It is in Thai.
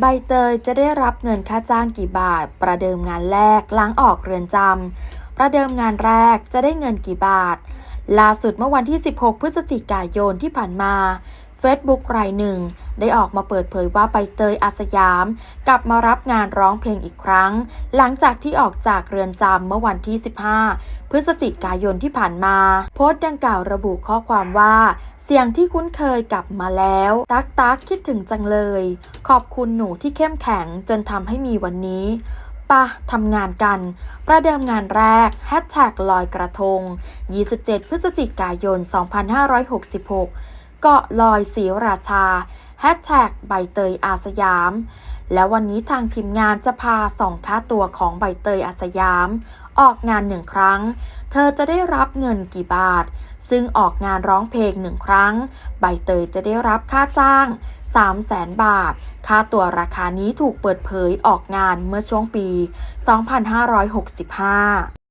ใบเตยจะได้รับเงินค่าจ้างกี่บาท ประเดิมงานแรกล้างออกเรือนจำประเดิมงานแรกจะได้เงินกี่บาท ล่าสุดเมื่อวันที่ 16 พฤศจิกายนที่ผ่านมา Facebook รายหนึ่ง ได้ออกมาเปิดเผยว่าใบเตยอาสยาม กลับมารับงานร้องเพลงอีกครั้ง หลังจากที่ออกจากเรือนจำเมื่อวันที่ 15 พฤศจิกายนที่ผ่านมา โพสต์ดังกล่าวระบุข้อความว่า เสียงที่คุ้นเคยกลับมาแล้ว ตักตักคิดถึงจังเลย ขอบคุณหนูที่เข้มแข็งจนทำให้มีวันนี้ปะทำงานกัน ประเดิมงานแรกแฮชแท็กลอยกระทง 27 พฤศจิกายน 2566 เกาะลอยศรีราชา แฮชแท็กใบเตยอาสยาม และวันนี้ทางทีมงานจะพาส่องค่าตัวของใบเตยอาสยาม ออกงานหนึ่งครั้ง เธอจะได้รับเงินกี่บาท ซึ่งออกงานร้องเพลงหนึ่งครั้ง ใบเตยจะได้รับค่าจ้าง 3 0 0แสนบาท ค่าตัวราคานี้ถูกเปิดเผยออกงานเมื่อช่วงปี 2565